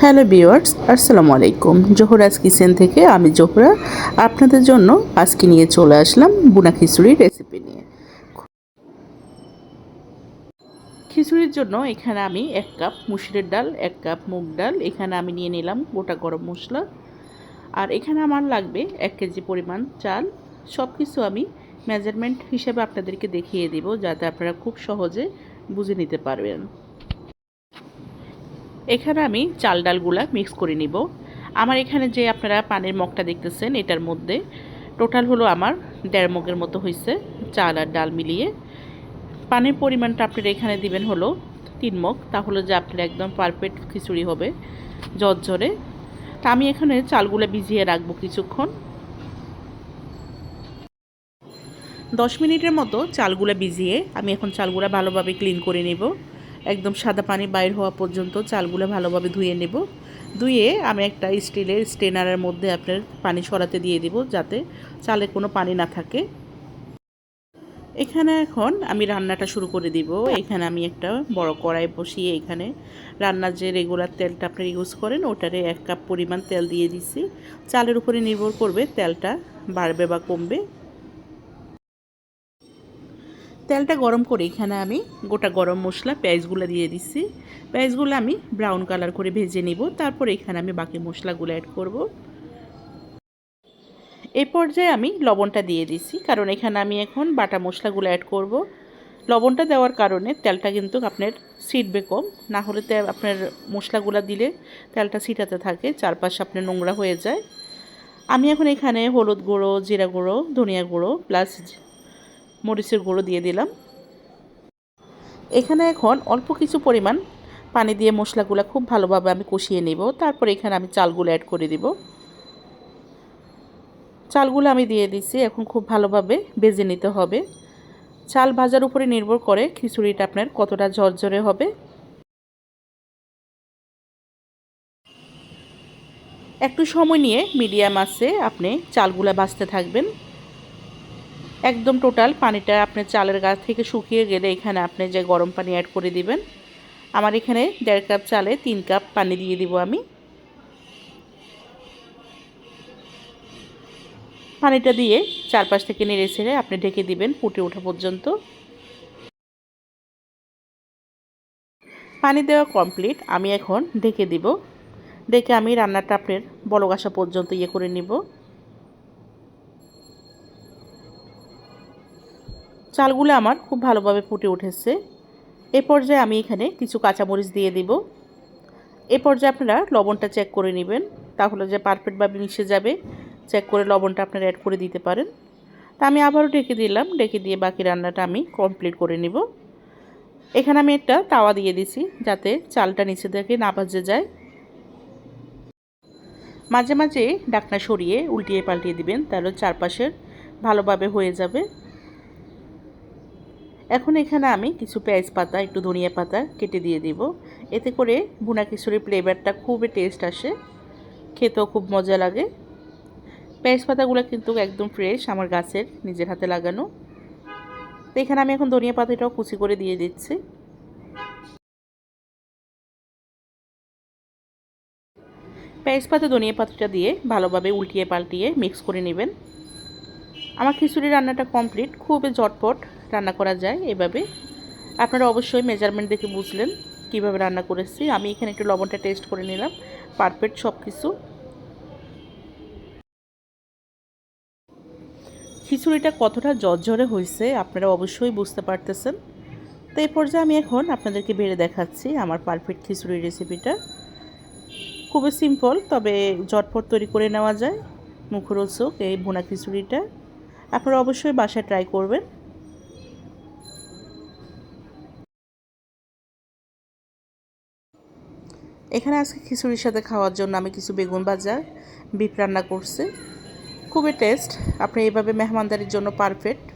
Hello viewers, আসসালামু আলাইকুম। জোহরাজ kitchen থেকে আমি জোহরা আপনাদের জন্য আজকে নিয়ে চলে আসলাম বুনা খিচুড়ির রেসিপি নিয়ে। খিচুড়ির জন্য এখানে আমি এক কাপ মুসুরের ডাল, এক কাপ মুগ ডাল, এখানে আমি নিয়ে নিলাম গোটা গরম মশলা। আর এখানে আমার লাগবে এক কেজি পরিমাণ চাল। সব কিছু আমি মেজারমেন্ট হিসেবে আপনাদেরকে দেখিয়ে দিব, যাতে আপনারা খুব সহজে বুঝে নিতে পারবেন। এখানে আমি চাল ডালগুলা মিক্স করে নিব। আমার এখানে যে আপনারা পানির মগটা দেখতেছেন, এটার মধ্যে টোটাল হলো আমার দেড় মগের মতো হয়েছে চাল আর ডাল মিলিয়ে। পানির পরিমাণটা আপনারা এখানে দিবেন হলো তিন মগ, তাহলে যে আপনার একদম পারফেক্ট খিচুড়ি হবে ঝরঝরে। তা আমি এখানে চালগুলো ভিজিয়ে রাখব কিছুক্ষণ। দশ মিনিটের মতো চালগুলো ভিজিয়ে আমি এখন চালগুলো ভালোভাবে ক্লিন করে নেব। একদম সাদা পানি বাইর হওয়া পর্যন্ত চালগুলো ভালোভাবে ধুয়ে নেব। ধুয়ে আমি একটা স্টিলের স্টেনারের মধ্যে আপনার পানি সরাতে দিয়ে দিব যাতে চালে কোনো পানি না থাকে। এখানে এখন আমি রান্নাটা শুরু করে দিব। এখানে আমি একটা বড় কড়াই বসিয়ে এখানে রান্নার যে রেগুলার তেলটা আপনি ইউজ করেন, ওটারে এক কাপ পরিমাণ তেল দিয়ে দিছি। চালের উপরে নির্ভর করবে তেলটা বাড়বে বা কমবে। তেলটা গরম করে এখানে আমি গোটা গরম মশলা, পেঁয়াজগুলো দিয়ে দিচ্ছি পেঁয়াজগুলো আমি ব্রাউন কালার করে ভেজে নিব। তারপর এখানে আমি বাকি মশলাগুলো অ্যাড করব। এই পর্যায়ে আমি লবণটা দিয়ে দিছি, কারণ এখানে আমি এখন বাটা মশলাগুলো অ্যাড করব। লবণটা দেওয়ার কারণে তেলটা কিন্তু আপনার ছিটবে কম। না হলে তেল আপনার মশলাগুলো দিলে তেলটা ছিটাতে থাকে, চারপাশে আপনার নোংরা হয়ে যায়। আমি এখন এখানে হলুদ গুঁড়ো, জিরা গুঁড়ো, ধনিয়া গুঁড়ো প্লাস মরিচের গুঁড়ো দিয়ে দিলাম। এখানে এখন অল্প কিছু পরিমাণ পানি দিয়ে মশলাগুলো খুব ভালোভাবে আমি কষিয়ে নেব। তারপর এখানে আমি চালগুলো অ্যাড করে দিব। চালগুলো আমি দিয়ে দিচ্ছি এখন খুব ভালোভাবে বেজে নিতে হবে। চাল ভাজার উপরে নির্ভর করে খিচুড়িটা আপনার কতটা ঝরঝরে হবে। একটু সময় নিয়ে মিডিয়াম আছে, আপনি চালগুলো ভাজতে থাকবেন। একদম টোটাল পানিটা আপনার চালের গাছ থেকে শুকিয়ে গেলে এখানে আপনি যে গরম পানি অ্যাড করে দিবেন, আমার এখানে দেড় কাপ চালে তিন কাপ পানি দিয়ে দিব আমি। পানিটা দিয়ে চারপাশ থেকে নেড়ে ছেড়ে আপনি ঢেকে দিবেন ফুটে ওঠা পর্যন্ত। পানি দেওয়া কমপ্লিট আমি এখন ঢেকে দিব। ডেকে আমি রান্নাটা আপনার বলক আসা পর্যন্ত ইয়ে করে নিব। চালগুলো আমার খুব ভালোভাবে ফুটে উঠেছে। এ পর্যায়ে আমি এখানে কিছু কাঁচামরিচ দিয়ে দিব। এ পর্যায়ে আপনারা লবণটা চেক করে নেবেন। তাহলে যে পারফেক্টভাবে মিশে যাবে চেক করে লবণটা আপনারা অ্যাড করে দিতে পারেন। তা আমি আবারও ডেকে দিলাম, ডেকে দিয়ে বাকি রান্নাটা আমি কমপ্লিট করে নিব। এখানে আমি একটা তাওয়া দিয়ে দিছি, যাতে চালটা নিচে থেকে না ভাজে যায়। মাঝে মাঝে ডাকনা সরিয়ে উল্টিয়ে পাল্টিয়ে দিবেন, তাহলে চারপাশের ভালোভাবে হয়ে যাবে। এখন এখানে আমি কিছু পেঁয়াজ পাতা, একটু ধনিয়া পাতা কেটে দিয়ে দিব। এতে করে ভুনা খিচুড়ির ফ্লেভারটা খুবই টেস্ট আসে, খেতেও খুব মজা লাগে। পেঁয়াজ পাতাগুলো কিন্তু একদম ফ্রেশ আমার গাছের, নিজের হাতে লাগানো। তো এখানে আমি এখন ধনিয়া পাতাটাও কুচি করে দিয়ে দিচ্ছি। পেঁয়াজ পাতা, ধনিয়া পাতাটা দিয়ে ভালোভাবে উল্টিয়ে পাল্টিয়ে মিক্স করে নেবেন। আমার খিচুড়ি রান্নাটা কমপ্লিট খুবই ঝটপট। রান্না করা যায় এভাবে। আপনারা অবশ্যই মেজারমেন্ট দেখে বুঝলেন কীভাবে রান্না করেছি। আমি এখানে একটু লবণটা টেস্ট করে নিলাম পারফেক্ট সব কিছু খিচুড়িটা কতটা জর্জরে হয়েছে আপনারা অবশ্যই বুঝতে পারতেছেন। তো এই পর্যায়ে আমি এখন আপনাদেরকে বেড়ে দেখাচ্ছি আমার পারফেক্ট খিচুড়ির রেসিপিটা খুবই সিম্পল তবে ঝটপট তৈরি করে নেওয়া যায়। মুখরোচক এই ভুনা খিচুড়িটা। আপনারা অবশ্যই বাসায় ট্রাই করবেন। এখানে আজকে খিচুড়ির সাথে খাওয়ার জন্য আমি কিছু বেগুন ভাজা, বিপ রান্না করছি। খুবই টেস্ট আপনি এইভাবে মেহমানদারির জন্য পারফেক্ট